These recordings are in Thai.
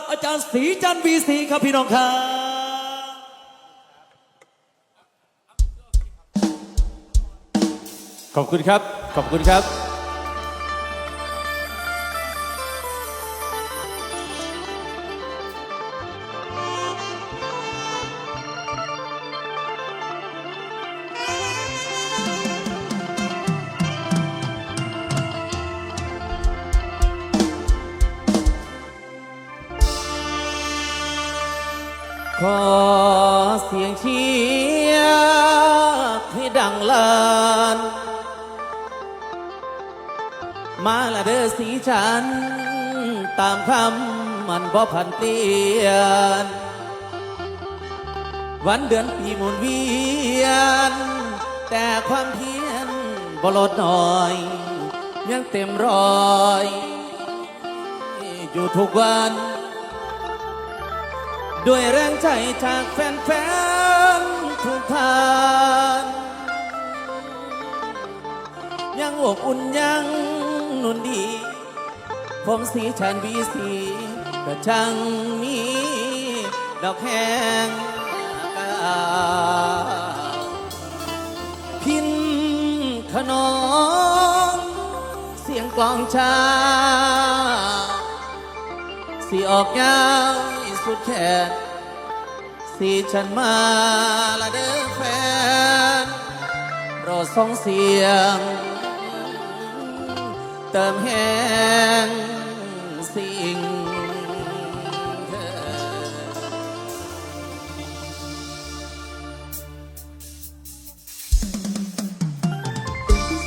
ับอาจารย์ศรีจันทร์วีสีครับพี่น้องครับขอบคุณครับ ขอบคุณครับ ขอเสียงเชียร์ให้ดังลานมาละเด้อสีฉัน ตามคำมันบ่พันเปลี่ยน วันเดือนปีหมุนเวียน แต่ความเพียรบ่ลดน้อย ยังเต็มรอย อยู่ทุกวัน ด้วยแรงใจจากแฟนๆทุกท่านยังอบอุ่นยังนุ่นดี ผมสีชันวีสีก็ช่างมีดอกแห้งกาพินขนองเสียงกลองชาสีออกยาว สุดแขนสีฉันมาละเด้อแฟนรอส่งเสียง เติมแห้งสิ่งเธอ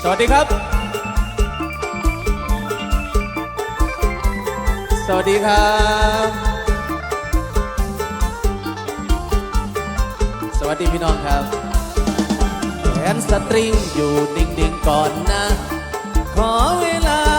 สวัสดีครับ สวัสดีครับ วัสดีพี่น้องครับแขนสตริงอยู่ดิ่งๆก่อนนะ ขอเวลา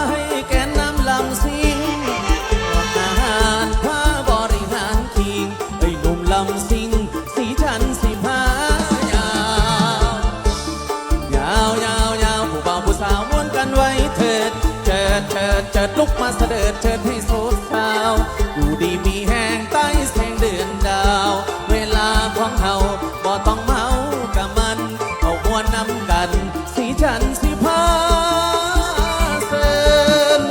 วนนำกัน สีฉันสีพาเซิน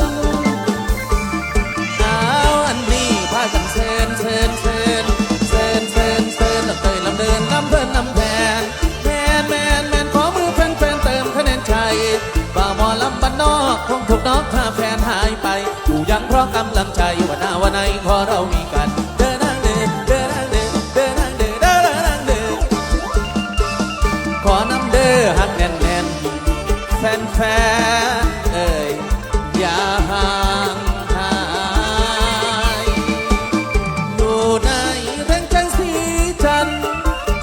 เอาอันนี้พากันเชิญเชิญเชิญเชิญเชิญเชิญลำเตยลำเดินลำเพินลำแพนแมนแมนแมนขอมือแฟนแฟนเติมคะแนนใจบ่าวมอลำบ้านนอกคงถูกนอกถ้าแฟนหายไปอยู่ยังเพราะกำลังใจว่าหน้าวันไหนพอเรา แฟนเอ่ยอย่าห่างหายอยู่ในแรงจังสีจัน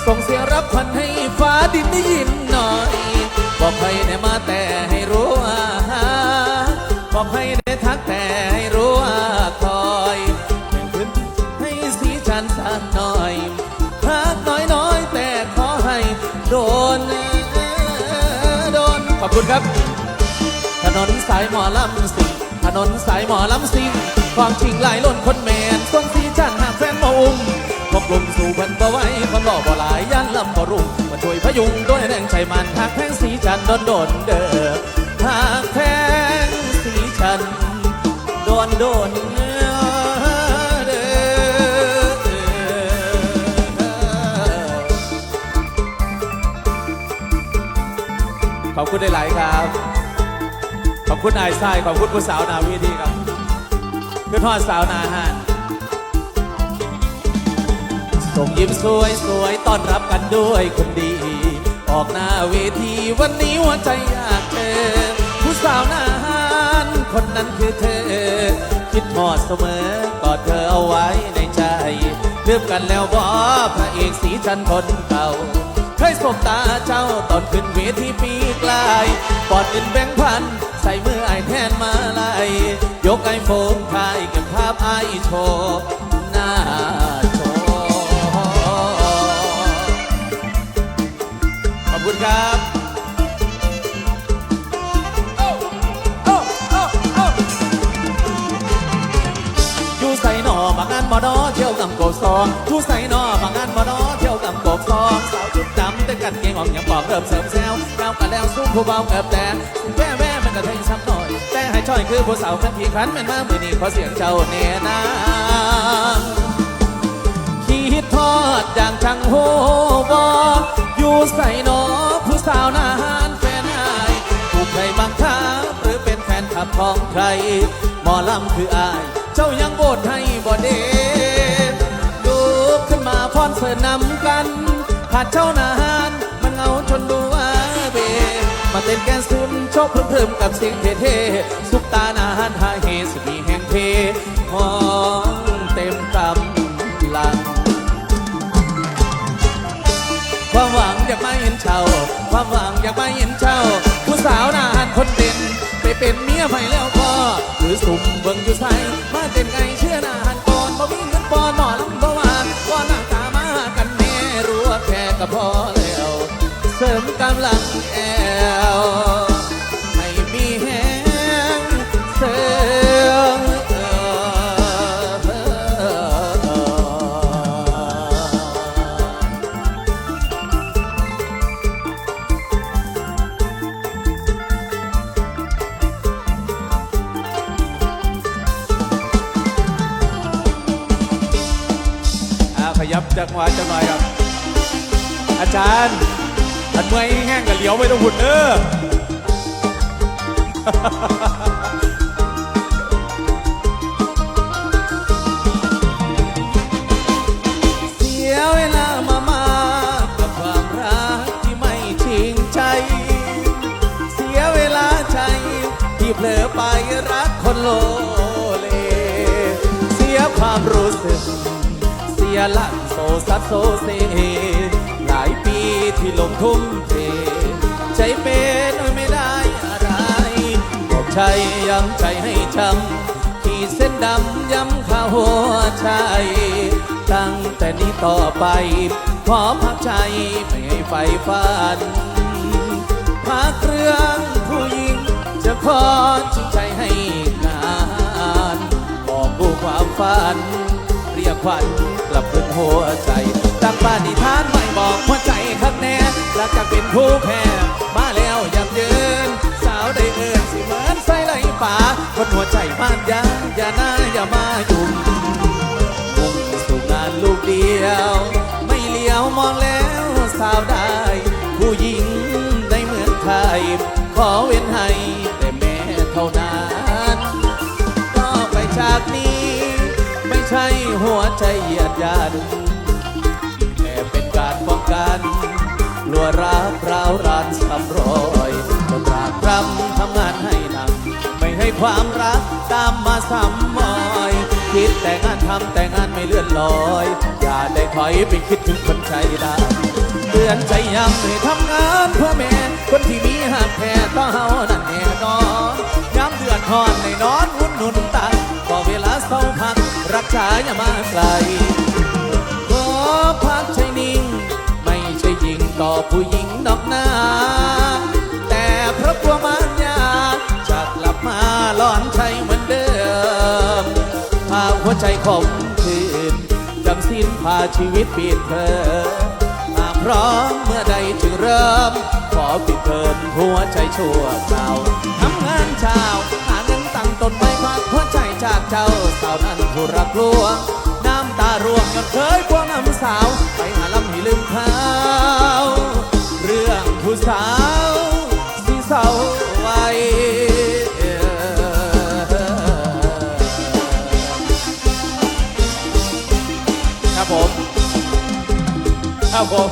ส่งเสียรับพันให้ฟ้าดินได้ยินหน่อย บอกให้ได้มาแต่ให้รู้ว่าบอกให้ ขอบคุณครับ ถนนสายหมอลำสิงถนนสายหมอลำสิงความจริงหลายล้นคนแมนส่วนสีจันหากแฟนมาอุ้มพวกกลุ่มสู่พันบ่ไว้คนหล่อบ่หลายยันลำบ่รุ่งมาช่วยพยุงด้วยแรงใจมันหากแพงสีจันโดนโดนเด้อหากแพงสีจันโดนโดนเด้ อขอบคุณหลายๆครับ ขอบคุณนายทรายขอบคุณผู้สาวนาวีดีครับเพื่อนทอดสาวนาหานส่งยิ้มสวยสวยต้อนรับกันด้วยคนดี ออกหน้าเวทีวันนี้หัวใจอยากเจอผู้สาวนาหานคนนั้นคือเธอ คิดหอดเสมอกอดเธอเอาไว้ในใจเลือบกันแล้วบอพระเอกสีจันทร์คนเก่า เคยสบตาเจ้าตอนขึ้นเวทีปีกลายปอดเงินแบงค์พัน ใส่มือไอแทนมาลายยกไอโฟนถ่ายเก็บภาพไอโชว์หน้าจอขอบคุณครับอยู่ใส่นอมักงานมอดอเที่ยวกับกซองผู้ใส่นอ งออกยังบเสริมแซวแก้วกันแล้วสู้ผู้เบาเกิบแต่แว่แว่มันก็เทงซ้ำหน่อย แต่ให้ช่อยคือผู้สาวคันขี่ขันแม่นมามือนี้ขอเสียงเจ้าเนนาคิดทอดอย่างช่างโหบออยู่ใส่หนอผู้สาวนานแฟนอายผู้ใครบังคับหรือเป็นแฟนขับของใคร หมอลำคืออาย เจ้ายังโบดให้บ่เดลุกขึ้นมาพรเสริญนำกัน ขาดเจ้านานมัน เหงาจนดูว่าเบมาเต้นแกนซุนโชคเพิ่มๆกับเสียงเท่ๆซุปตานานหาเฮสมีแห่งเพห้องเต็มกำลัง ความหวังอยากมาเห็นเจ้าความหวังอยากมาเห็นเจ้าผู้สาวนานคนเด่นไปเป็นเมียไผ่แล้วก็หรือสุ่มเบิ่งอยู่ใส่มาเต้นไง วะจังหน่อยครับ อาจารย์อันเมื่อยแห้งกับเหลียวไม่ต้องหุ่นเด้อเสียเวลามามากับความรักที่ไม่ชิงใจ เสียเวลาใจที่เผลอไปรักคนโลเล เสียความรู้สึก ยลัโซซัดโซเซ หลายปีที่ลงทุ่มเท ใจเป็นไม่ได้อะไรบอกใจย้ำใจให้ช้ำขีดเส้นดำย้ำข้าหัวใจ ตั้งแต่นี้ต่อไป ขอพักใจไม่ให้ไฟฝันพักเรื่องผู้หญิง จะขอจริงใจให้งานบอกผู้ความฝัน เรียกขวัญกลับคืนหัวใจตั้งบ้านนิทานไม่บอกหัวใจข้างแน่หลังจากเป็นผู้แพ้มาแล้วยับเยิน สาวได้เอินสิเหมือนใส่ไหลป่าคนหัวใจบ้านยาอย่าหน้าอย่ามายุ่งมุ่งสู่งานลูกเดียว ไม่เลี้ยวมองแล้วสาวได้ ผู้หญิงในเมืองไทยขอเว้นให้ ยียดยันแต่เป็นการป้องกันลัวรักร้าวรานซ้ำรอยจนรากรำทำงานให้หนัก ไม่ให้ความรักตามมาซ้ำมอยคิดแต่งานทำแต่งานไม่เลื่อนลอย อย่าได้ถอยไปคิดถึงคนใจดำเตือนใจย้ำให้ทำงานเพื่อแม่ คนที่มีหักแพ้ต่อเฮานั่นแน่นอนย้ำเดือนทอนในน้อน รักษาอย่ามาไกลขอพักใจนิ่ง ไม่ใช่ยิงต่อผู้หญิงนอกหน้า แต่เพราะกลัวมันยาจะกลับมาหลอนใจเหมือนเดิมพาหัวใจขมคืนจำสิ้นพาชีวิตเปลี่ยนเธอมาพร้อมเมื่อใดจึงเริ่ม ขอปิดเพินหัวใจชั่วคราทำงานเช้า นไม้พักหัวใจจากเจ้าสาวนั้นผู้รักลวงน้ำตาร่วงย้อนเคยพวงน้ำสาว ไปหาลำให้ลืมเขาเรื่องผู้สาวที่เศร้าไว้ครับผมครับผม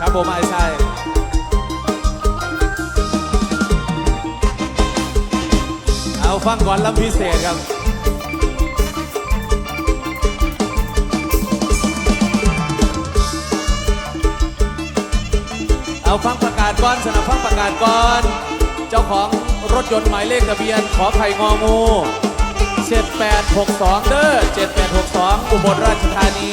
ครับผมไอ้ชาย เอาฟังก่อนลำพิเศษครับเอาฟังประกาศก่อนสนับฟังประกาศก่อน เจ้าของรถยนต์หมายเลขทะเบียนขอไข่งองู 7862 เด้อ 7862 อุบลราชธานี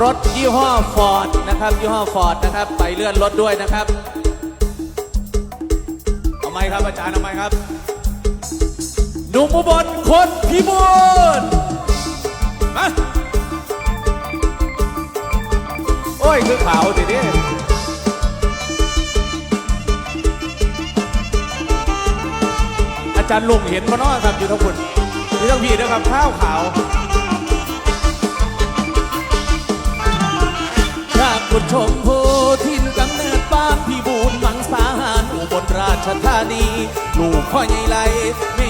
รถยี่ห้อฟอร์ดนะครับยี่ห้อฟอร์ดนะครับ ไปเลื่อนรถด้วยนะครับ เอาไหมครับอาจารย์เอาไหมครับ หนุ่มอุบลคนพิบูลมาโอ้ย คือขาวดิดิอาจารย์ลงเห็นมาเนาะครับอยู่ทั้งคุณอยู่ทั้งพี่นะครับข้าวขาวถ้าคุณชมพูทินกำเนิดบ้านพี่บูนมังสาหารอุบลราชธานีลูกพ่อใหญ่ไหลไม่ใหญ่ชวี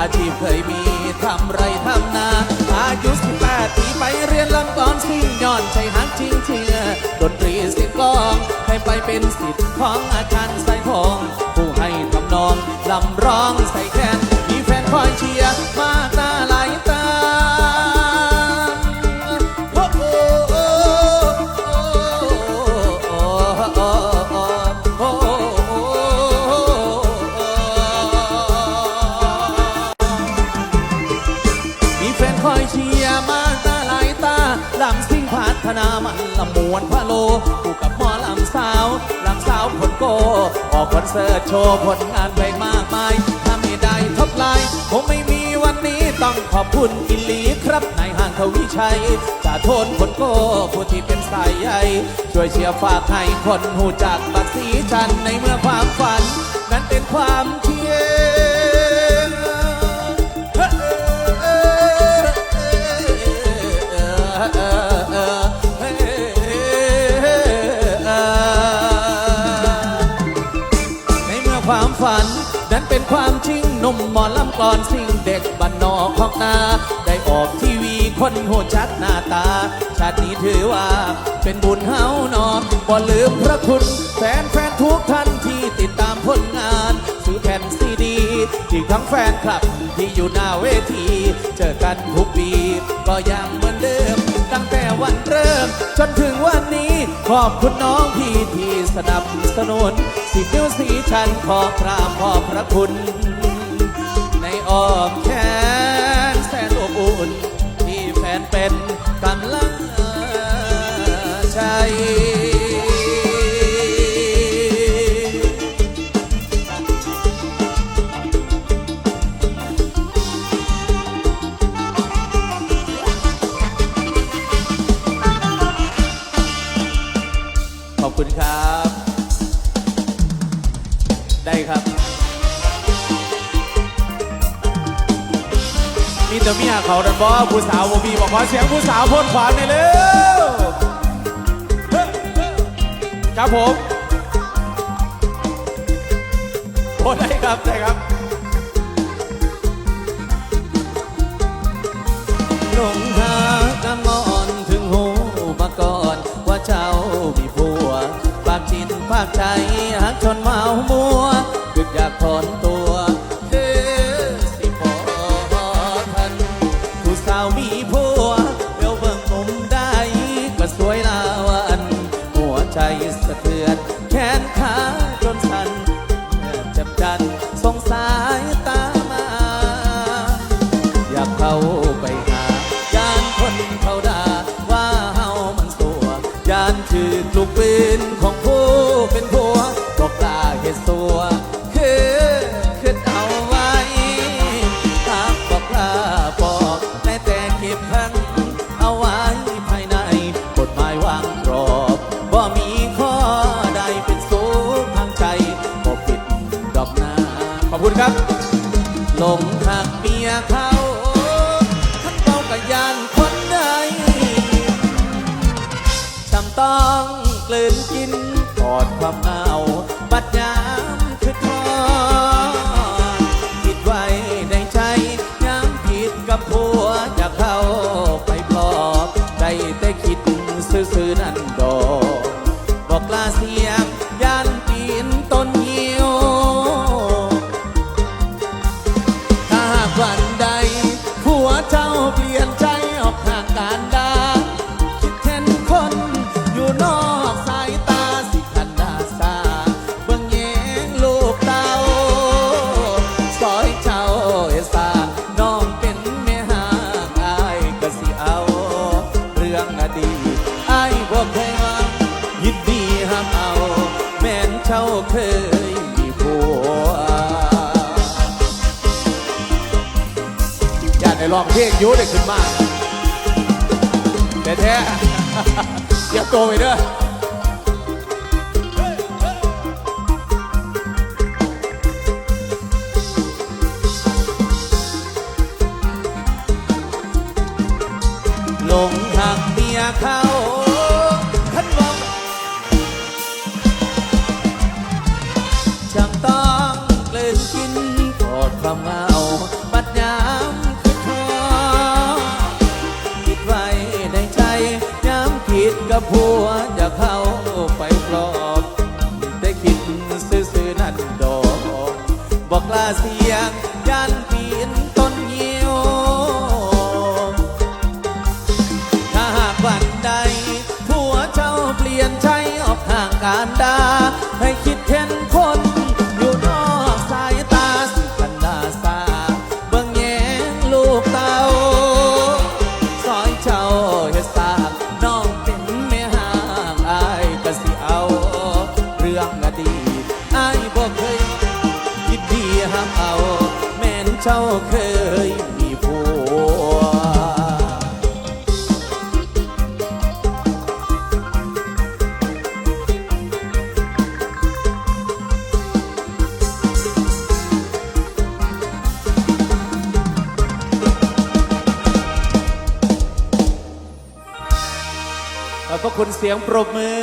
อาชีพเคยมีทำไรทำนา อายุ18ปีไปเรียนลำกอนสิ่งย้อนใช้หักทิ้งเชื่อดนตรีสิบกลองใครไปเป็นสิทธิ์ของอาจารย์สายทอง ผู้ให้ทำนองลำร้องใส่แคน นามันลำมวนพะโลคู่กับหมอลำสาวลำสาวคนโก ออกคอนเสิร์ตโชว์ผลงานไปมากมายถ้าไม่ได้ท็อปไลน์คงไม่มีวันนี้ต้องขอบคุณอิลีครับนายห้างทวีชัยจ่าโทนคนโกผู้ที่เป็นสายใยช่วยเชียร์ฝากให้คนหูจักบักสีชันในเมื่อความฝัน นั้นเป็นความเทีย นา ได้ออกทีวีคนโหจักหน้าตา ชาตินี้ถือว่าเป็นบุญเฮาหนอบ่ลืมพระคุณ แฟนแฟนทุกท่านที่ติดตามผลงาน ซื้อแผ่นซีดีอีกทั้งแฟนคลับที่อยู่หน้าเวที เจอกันทุกปี ก็ยังเหมือนเดิม ตั้งแต่วันเริ่ม จนถึงวันนี้ ขอบคุณน้องพี่ที่สนับสนุนสิบนิ้วสีชันขอกราบขอบพระคุณ ในอ้อมแขน แมีแต่เมียเขาดันบอผู้สาวบ่มีบอกขอเสียงผู้สาวพ่นขวานหน่อยเร็วครับผมโอ้ได้ครับได้ครับหลงทางกำงอนถึงหูมาก่อนว่าเจ้ามีผัวปากจินปากใจหักชนเมามัวดึกอยากถอนตัว ไป ยานคนใดจำต้องกลืนกินกอดความอา องเพลงยุ้ยได้ขึ้นมาแต่แท้เก็โตัวไปเด้อลงหักเมียเขา หัวจะเข้า สียงปรบมือ